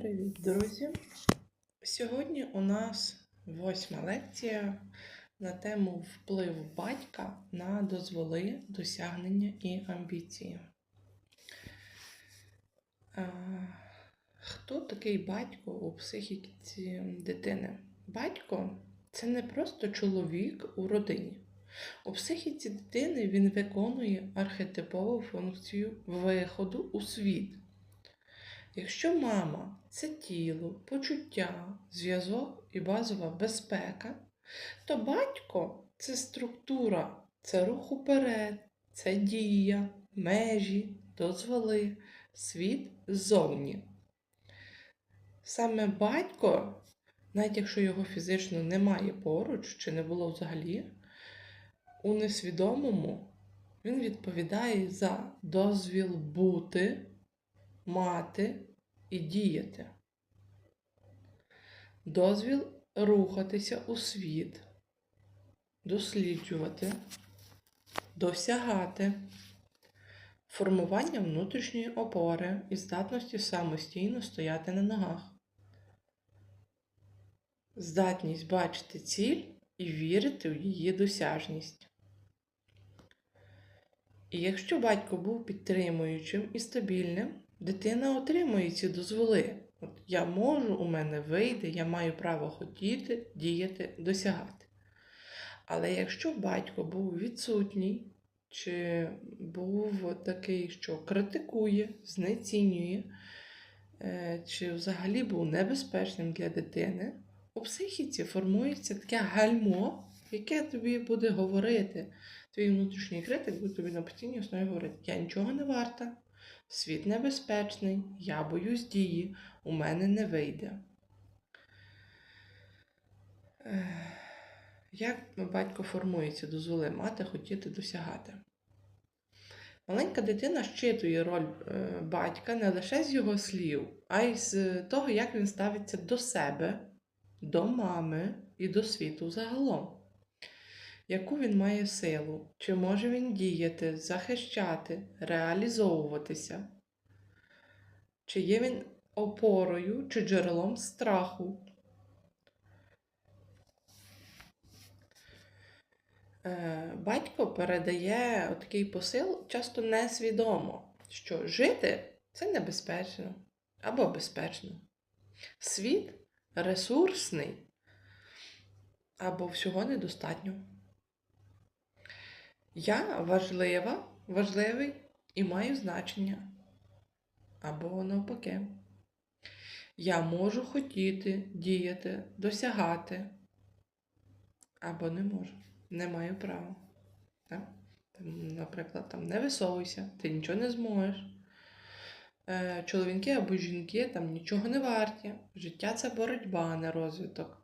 Привіт, друзі! Сьогодні у нас восьма лекція на тему вплив батька на дозволи, досягнення і амбіції. Хто такий батько у психіці дитини? Батько це не просто чоловік у родині. У психіці дитини він виконує архетипову функцію виходу у світ. Якщо мама це тіло, почуття, зв'язок і базова безпека, то батько це структура, це рух уперед, це дія, межі, дозволи, світ ззовні. Саме батько, навіть якщо його фізично немає поруч чи не було взагалі, у несвідомому він відповідає за дозвіл бути мати і діяти. Дозвіл рухатися у світ, досліджувати, досягати, формування внутрішньої опори і здатності самостійно стояти на ногах, здатність бачити ціль і вірити в її досяжність. І якщо батько був підтримуючим і стабільним, дитина отримує ці дозволи. От я можу, у мене вийде, я маю право хотіти, діяти, досягати. Але якщо батько був відсутній, чи був такий, що критикує, знецінює, е, чи взагалі був небезпечним для дитини, у психіці формується таке гальмо, яке тобі буде говорити. Твій внутрішній критик буде тобі на постійній основі говорити: я нічого не варта, світ небезпечний, я боюсь дії, у мене не вийде. Як батько формується, дозволи мати, хотіти досягати? Маленька дитина щитує роль е, батька не лише з його слів, а й з того, як він ставиться до себе, до мами і до світу загалом. Яку він має силу? Чи може він діяти, захищати, реалізовуватися? Чи є він опорою чи джерелом страху? Е, Батько передає такий посил часто несвідомо, що жити це небезпечно або безпечно. Світ ресурсний або всього недостатньо. Я важлива, важливий і маю значення. Або навпаки. Я можу хотіти, діяти, досягати. Або не можу. Не маю права. Так? Наприклад, там не висовуйся, ти нічого не зможеш. Е, Чоловіки або жінки там нічого не варті. Життя це боротьба, а не розвиток.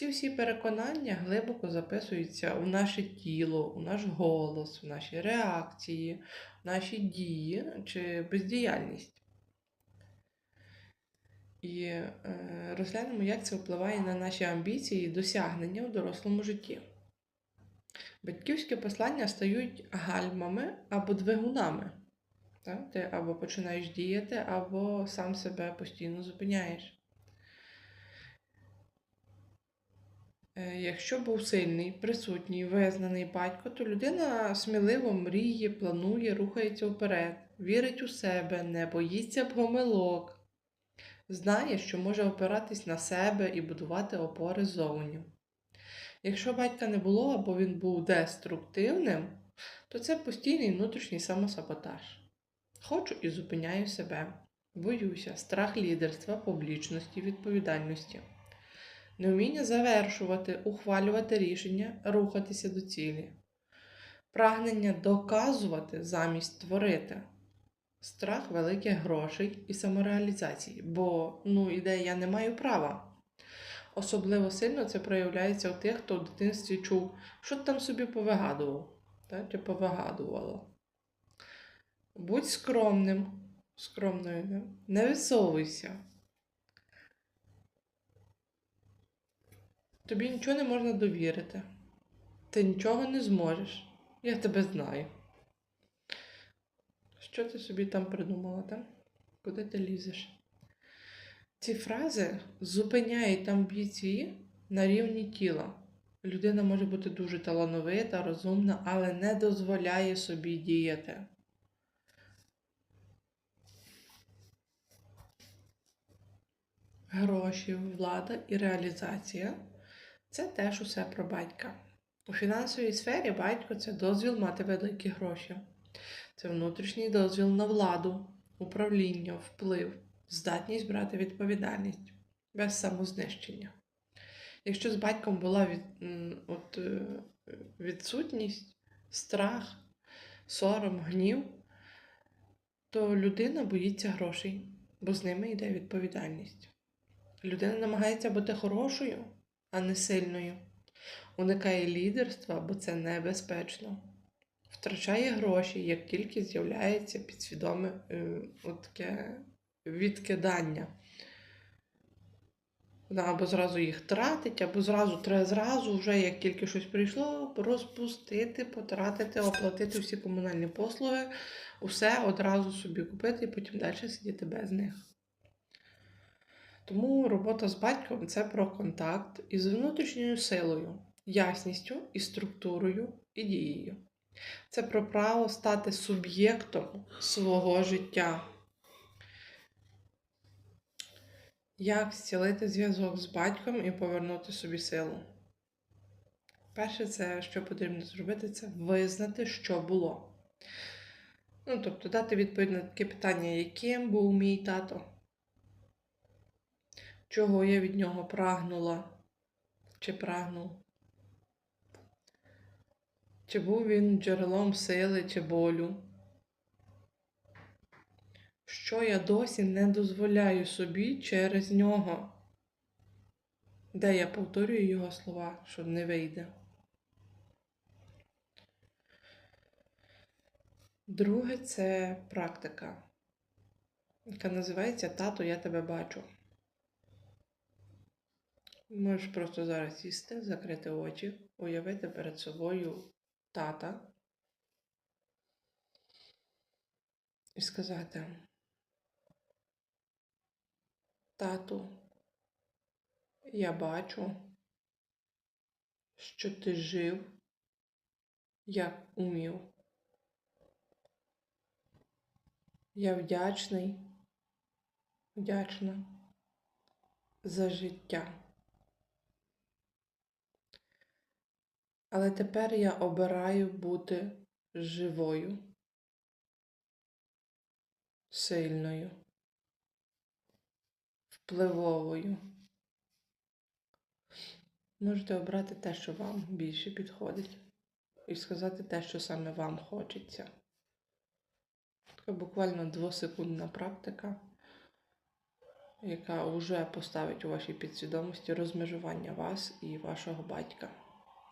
Ці всі переконання глибоко записуються у наше тіло, у наш голос, у наші реакції, в наші дії чи бездіяльність. І е, розглянемо, як це впливає на наші амбіції і досягнення у дорослому житті. Батьківські послання стають гальмами або двигунами. Так? Ти або починаєш діяти, або сам себе постійно зупиняєш. Якщо був сильний, присутній, визнаний батько, то людина сміливо мріє, планує, рухається вперед, вірить у себе, не боїться помилок, знає, що може опиратись на себе і будувати опори зовні. Якщо батька не було або він був деструктивним, то це постійний внутрішній самосаботаж. Хочу і зупиняю себе, боюся, страх лідерства, публічності, відповідальності невміння завершувати, ухвалювати рішення, рухатися до цілі, прагнення доказувати замість творити, страх великих грошей і самореалізації, бо ну, ідея я не маю права. Особливо сильно це проявляється у тих, хто в дитинстві чув, що ти там собі повигадував, так? чи повигадувала. Будь скромним, скромною, не висовуйся. Тобі нічого не можна довірити. Ти нічого не зможеш. Я тебе знаю. Що ти собі там придумала, так? Куди ти лізеш? Ці фрази зупиняють амбіції на рівні тіла. Людина може бути дуже талановита, розумна, але не дозволяє собі діяти. Гроші, влада і реалізація це теж усе про батька. У фінансовій сфері батько це дозвіл мати великі гроші. Це внутрішній дозвіл на владу, управління, вплив, здатність брати відповідальність без самознищення. Якщо з батьком була від, от, е, відсутність, страх, сором, гнів, то людина боїться грошей, бо з ними йде відповідальність. Людина намагається бути хорошою, а не сильною. Уникає лідерства, бо це небезпечно. Втрачає гроші, як тільки з'являється підсвідоме е, відкидання. Вона або зразу їх тратить, або зразу треба зразу, вже як тільки щось прийшло, розпустити, потратити, оплатити всі комунальні послуги, усе одразу собі купити і потім далі сидіти без них. Тому робота з батьком це про контакт із внутрішньою силою, ясністю і структурою і дією. Це про право стати суб'єктом свого життя. Як зцілити зв'язок з батьком і повернути собі силу? Перше, це, що потрібно зробити, це визнати, що було. Ну, тобто дати відповідь на таке питання, яким був мій тато, чого я від нього прагнула чи прагнув. Чи був він джерелом сили чи болю? Що я досі не дозволяю собі через нього, де я повторюю його слова, що не вийде. Друге це практика, яка називається Тато, я тебе бачу. Можеш просто зараз сісти, закрити очі, уявити перед собою тата і сказати, тату, я бачу, що ти жив, як умів. Я вдячний, вдячна за життя. Але тепер я обираю бути живою, сильною, впливовою. Можете обрати те, що вам більше підходить, і сказати те, що саме вам хочеться. Така буквально двосекундна практика, яка вже поставить у вашій підсвідомості розмежування вас і вашого батька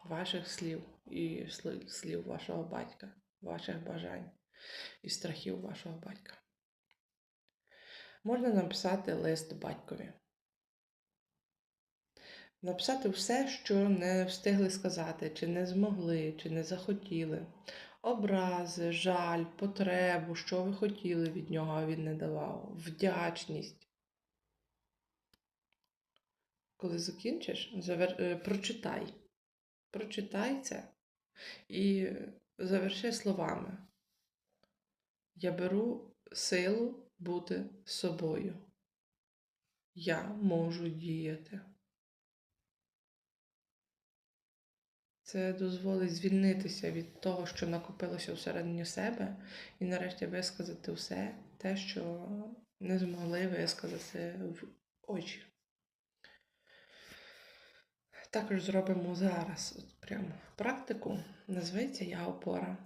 ваших слів і слів вашого батька, ваших бажань і страхів вашого батька. Можна написати лист батькові. Написати все, що не встигли сказати, чи не змогли, чи не захотіли. Образи, жаль, потребу, що ви хотіли від нього, а він не давав, вдячність. Коли закінчиш, завер... Е, прочитай. Прочитай це і заверши словами. Я беру силу бути собою. Я можу діяти. Це дозволить звільнитися від того, що накопилося всередині себе, і нарешті висказати все те, що не змогли висказати в очі. Також зробимо зараз от прямо практику. Називається я опора.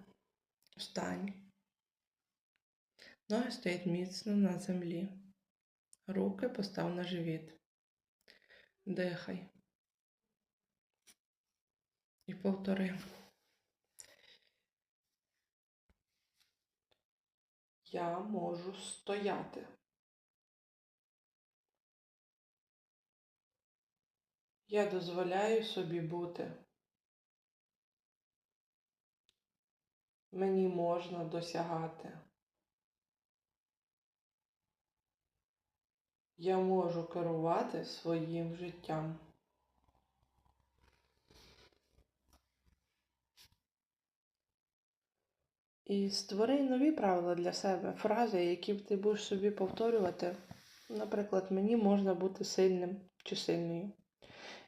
Встань. Ноги стоять міцно на землі. Руки постав на живіт. Дихай. І повтори. Я можу стояти. Я дозволяю собі бути. Мені можна досягати. Я можу керувати своїм життям. І створи нові правила для себе, фрази, які ти будеш собі повторювати. Наприклад, мені можна бути сильним чи сильною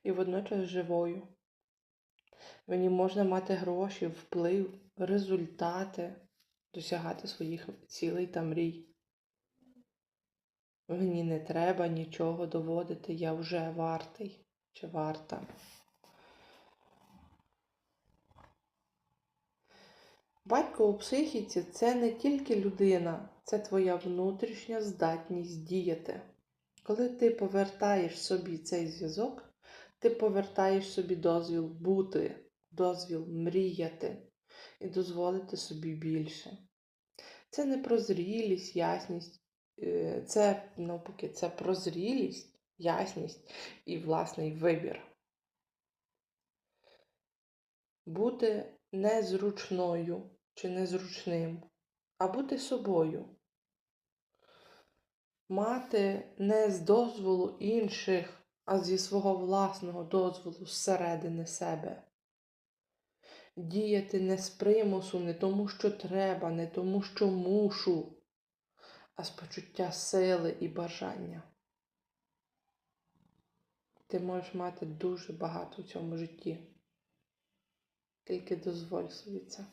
і водночас живою. Мені можна мати гроші, вплив, результати, досягати своїх цілей та мрій. Мені не треба нічого доводити, я вже вартий чи варта. Батько у психіці це не тільки людина, це твоя внутрішня здатність діяти. Коли ти повертаєш собі цей зв'язок, ти повертаєш собі дозвіл бути, дозвіл мріяти і дозволити собі більше. Це не про зрілість, ясність, е, це навпаки, це про зрілість, ясність і власний вибір. Бути незручною чи незручним, а бути собою. Мати не з дозволу інших, а зі свого власного дозволу зсередини себе. Діяти не з примусу, не тому, що треба, не тому, що мушу, а з почуття сили і бажання. Ти можеш мати дуже багато в цьому житті. Тільки дозволь собі це.